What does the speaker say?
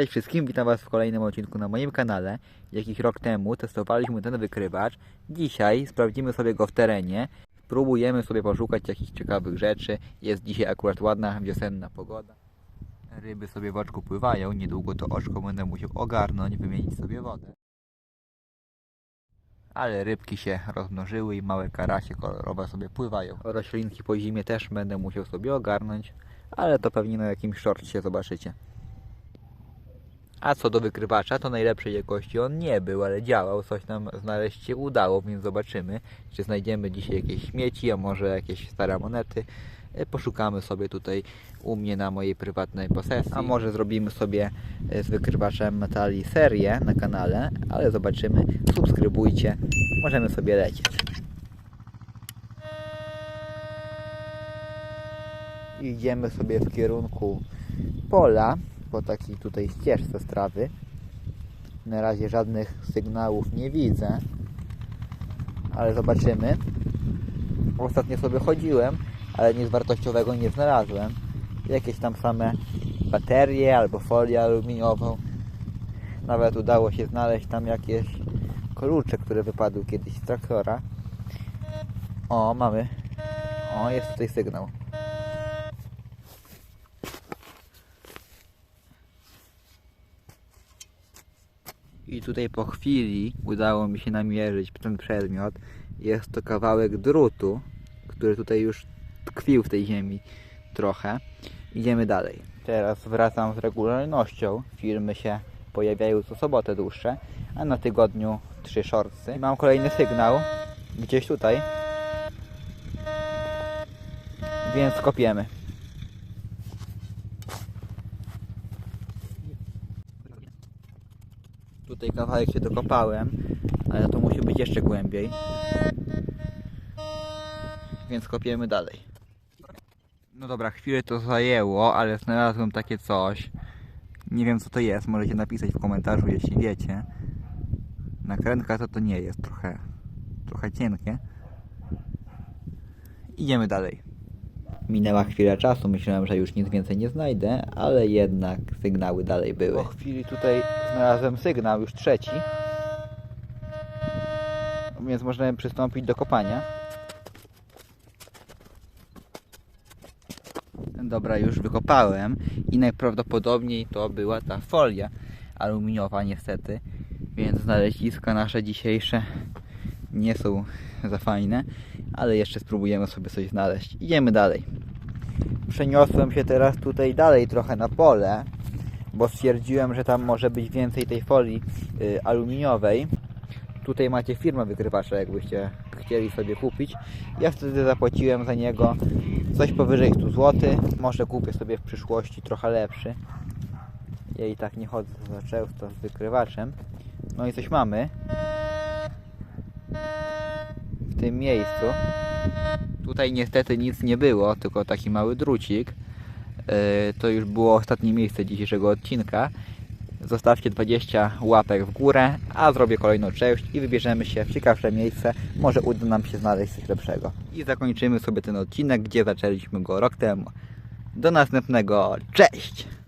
Cześć wszystkim, witam Was w kolejnym odcinku na moim kanale. Jakiś rok temu testowaliśmy ten wykrywacz. Dzisiaj sprawdzimy sobie go w terenie. Spróbujemy sobie poszukać jakichś ciekawych rzeczy. Jest dzisiaj akurat ładna wiosenna pogoda. Ryby sobie w oczku pływają. Niedługo to oczko będę musiał ogarnąć, wymienić sobie wodę. Ale rybki się rozmnożyły i małe karasie kolorowe sobie pływają. Roślinki po zimie też będę musiał sobie ogarnąć, ale to pewnie na jakimś shortcie zobaczycie. A co do wykrywacza, to najlepszej jakości on nie był, ale działał. Coś nam znaleźć się udało, więc zobaczymy, czy znajdziemy dzisiaj jakieś śmieci, a może jakieś stare monety. E, Poszukamy sobie tutaj u mnie na mojej prywatnej posesji. A może zrobimy sobie e, z wykrywaczem metali serię na kanale, ale zobaczymy. Subskrybujcie, możemy sobie lecieć. Idziemy sobie w kierunku pola po takiej tutaj ścieżce z trawy. Na razie żadnych sygnałów nie widzę, ale zobaczymy. Ostatnio sobie chodziłem, ale nic wartościowego nie znalazłem. Jakieś tam same baterie albo folię aluminiową. Nawet udało się znaleźć tam jakieś klucze, które wypadły kiedyś z traktora. O, mamy. O, jest tutaj sygnał. I tutaj po chwili udało mi się namierzyć ten przedmiot. Jest to kawałek drutu, który tutaj już tkwił w tej ziemi trochę. Idziemy dalej. Teraz wracam z regularnością. Filmy się pojawiają co sobotę dłuższe, a na tygodniu trzy shortsy. Mam kolejny sygnał gdzieś tutaj. Więc kopiemy. Tutaj kawałek się dokopałem, ale to musi być jeszcze głębiej. Więc kopiemy dalej. No dobra, chwilę to zajęło, ale znalazłem takie coś. Nie wiem co to jest, możecie napisać w komentarzu jeśli wiecie. Nakrętka to to nie jest, trochę, trochę cienkie. Idziemy dalej. Minęła chwila czasu, myślałem, że już nic więcej nie znajdę, ale jednak sygnały dalej były. Po chwili tutaj znalazłem sygnał, już trzeci. Więc możemy przystąpić do kopania. Dobra, już wykopałem i najprawdopodobniej to była ta folia aluminiowa niestety, więc znaleziska nasze dzisiejsze nie są za fajne, ale jeszcze spróbujemy sobie coś znaleźć. Idziemy dalej. Przeniosłem się teraz tutaj dalej trochę na pole, bo stwierdziłem, że tam może być więcej tej folii y, aluminiowej. Tutaj macie firmę wykrywacza, jakbyście chcieli sobie kupić. Ja wtedy zapłaciłem za niego coś powyżej 100 zł. Może kupię sobie w przyszłości trochę lepszy. Ja i tak nie chodzę za często z wykrywaczem. No i coś mamy tym miejscu. Tutaj niestety nic nie było, tylko taki mały drucik. Yy, To już było ostatnie miejsce dzisiejszego odcinka. Zostawcie 20 łapek w górę, a zrobię kolejną część i wybierzemy się w ciekawsze miejsce. Może uda nam się znaleźć coś lepszego. I zakończymy sobie ten odcinek, gdzie zaczęliśmy go rok temu. Do następnego. Cześć!